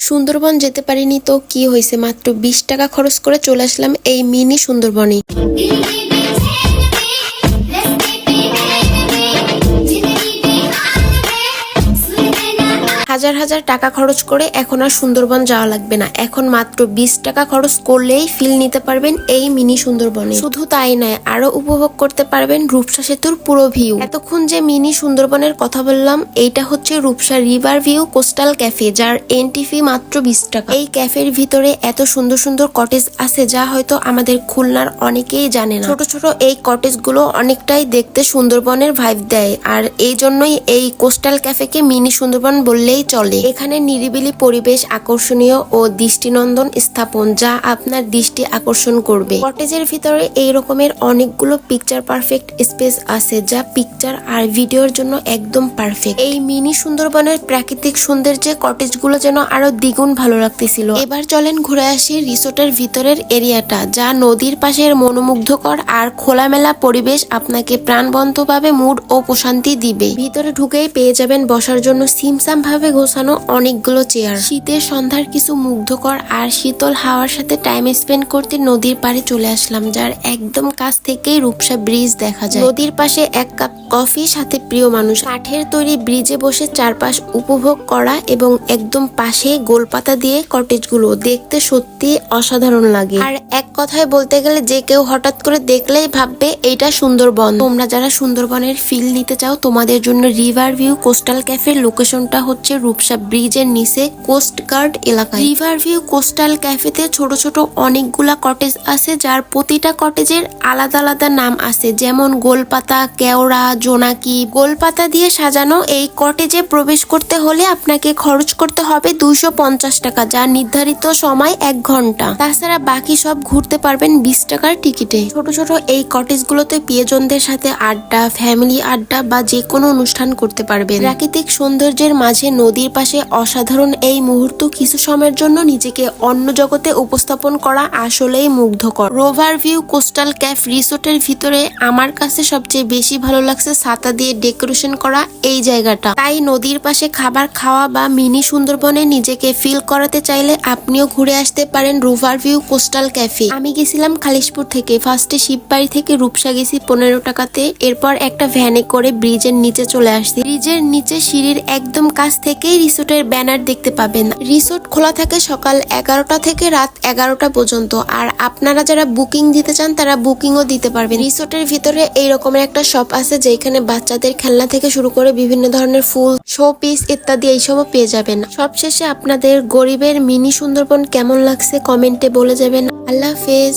সুন্দরবন যেতে পারিনি তো কি হয়েছে? মাত্র বিশ টাকা খরচ করে চলে আসলাম এই মিনি সুন্দরবনে। হাজার হাজার টাকা খরচ করে এখন আর সুন্দরবন যাওয়া লাগবে না। এখন মাত্র বিশ টাকা খরচ করলেই ফিল নিতে পারবেন এই মিনি সুন্দরবনে। শুধু তাই নয়, আরও উপভোগ করতে পারবেন রূপসা সেতুর পুরো ভিউ এতক্ষণ যে মিনি সুন্দরবনের কথা বললাম, এইটা হচ্ছে Rupsha river view coastal cafe যার এন্ট্রি ফি মাত্র বিশ টাকা। এই ক্যাফের ভিতরে এত সুন্দর সুন্দর কটেজ আছে যা হয়তো আমাদের খুলনার অনেকেই জানে না। ছোট ছোট এই কটেজগুলো অনেকটাই দেখতে সুন্দরবনের ভাইব দেয়। আর এই জন্যই এই কোস্টাল ক্যাফেকে মিনি সুন্দরবন বললেই চলে। এখানে নিরিবিলি পরিবেশ আকর্ষণীয় ও দৃষ্টিনন্দন স্থাপন, যা আপনার দৃষ্টি আকর্ষণ করবে। কটেজের ভিতরে এই রকমের অনেকগুলো পিকচার পারফেক্ট স্পেস আছে, যা পিকচার আর ভিডিওর জন্য একদম পারফেক্ট এই মিনি সুন্দরবনের প্রাকৃতিক সৌন্দর্যে কটেজগুলো যেন আরও দ্বিগুণ ভালো লাগতেছিল। এবার চলেন ঘুরে আসি রিসোর্টের ভিতরের এরিয়াটা যা নদীর পাশের মনোমুগ্ধকর আর খোলামেলা পরিবেশ আপনাকে প্রাণবন্তভাবে মুড ও প্রশান্তি দিবে। ভিতরে ঢুকেই পেয়ে যাবেন বসার জন্য সিমসাম ভাবে গোছানো অনেকগুলো চেয়ার। শীতের সন্ধ্যার কিছু মুগ্ধকর আর শীতল হাওয়ার সাথে টাইম স্পেন্ড করতে নদীর পাড়ে চলে আসলাম, যার একদম কাছ থেকেই রূপসা ব্রিজ দেখা যায়। নদীর পাশে এক কাপ কফি সাথে প্রিয় মানুষ। কাঠের তৈরি ব্রিজে বসে চারপাশ উপভোগ করা এবং একদম পাশে গোলপাতা দিয়ে কটেজগুলো দেখতে সত্যি অসাধারণ লাগে। আর এক কথায় বলতে গেলে যে কেউ হঠাৎ করে দেখলেই ভাববে, এইটা সুন্দরবন। তোমরা যারা সুন্দরবনের ফিল নিতে চাও, তোমাদের জন্য রিভার ভিউ কোস্টাল ক্যাফের লোকেশনটা হচ্ছে রূপসা ব্রিজের নিচে কোস্ট গার্ড এলাকায়। রিভার ভিউ কোস্টাল ক্যাফেতে ছোট ছোট অনেকগুলা কটেজ আছে, যার প্রতিটা কটেজের আলাদা আলাদা নাম আছে। যেমন গোলপাতা, কেওড়া, জোনাকি। গোলপাতা দিয়ে সাজানো এই কটেজে প্রবেশ করতে হলে আপনাকে খরচ করতে হবে দুইশো পঞ্চাশ টাকা, যা নির্ধারিত সময় এক ঘণ্টা। তাছাড়া বাকি সব ঘুরতে পারবেন বিশ টাকার টিকিটে। ছোট ছোট এই কটেজগুলোতে প্রিয়জনদের সাথে আড্ডা ফ্যামিলি আড্ডা বা যে কোনো অনুষ্ঠান করতে পারবেন। প্রাকৃতিক সৌন্দর্যের মাঝে নদীর পাশে অসাধারণ এই মুহূর্ত কিছু সময়ের জন্য নিজেকে অন্য জগতে উপস্থাপন করা আসলেই মুগ্ধকর। রোভার ভিউ কোস্টাল ক্যাফ রিসোর্টের ভিতরে আমার কাছে সবচেয়ে বেশি ভালো লাগছে ছাতা দিয়ে ডেকোরেশন করা এই জায়গাটা। তাই নদীর পাশে খাবার খাওয়া বা মিনি সুন্দরবনে নিজেকে ফিল করাতে চাইলে আপনিও ঘুরে আসতে পারেন রোভার ভিউ কোস্টাল ক্যাফে আমি গেছিলাম খালিশপুর থেকে ফার্স্টে শিববাড়ি থেকে রূপসা গেছি পনেরো টাকাতে, এরপর একটা ভ্যানে করে ব্রিজের নিচে চলে আসছি। ব্রিজের নিচে সিঁড়ির একদম কাছ থেকেই রিসোর্টের ব্যানার দেখতে পাবেন। রিসোর্ট খোলা থাকে সকাল এগারোটা থেকে রাত এগারোটা পর্যন্ত। আর আপনারা যারা বুকিং দিতে চান, তারা বুকিংও দিতে পারবেন। রিসোর্টের ভিতরে এই রকমের একটা শপ আছে, যেখানে বাচ্চাদের খেলনা থেকে শুরু করে বিভিন্ন ধরনের ফুল শো পিস ইত্যাদি এইসবও পেয়ে যাবেন। সবশেষে আপনাদের গরিবের মিনি সুন্দরবন কেমন লাগছে কমেন্টে বলে যাবেন। আল্লাহ হাফেজ।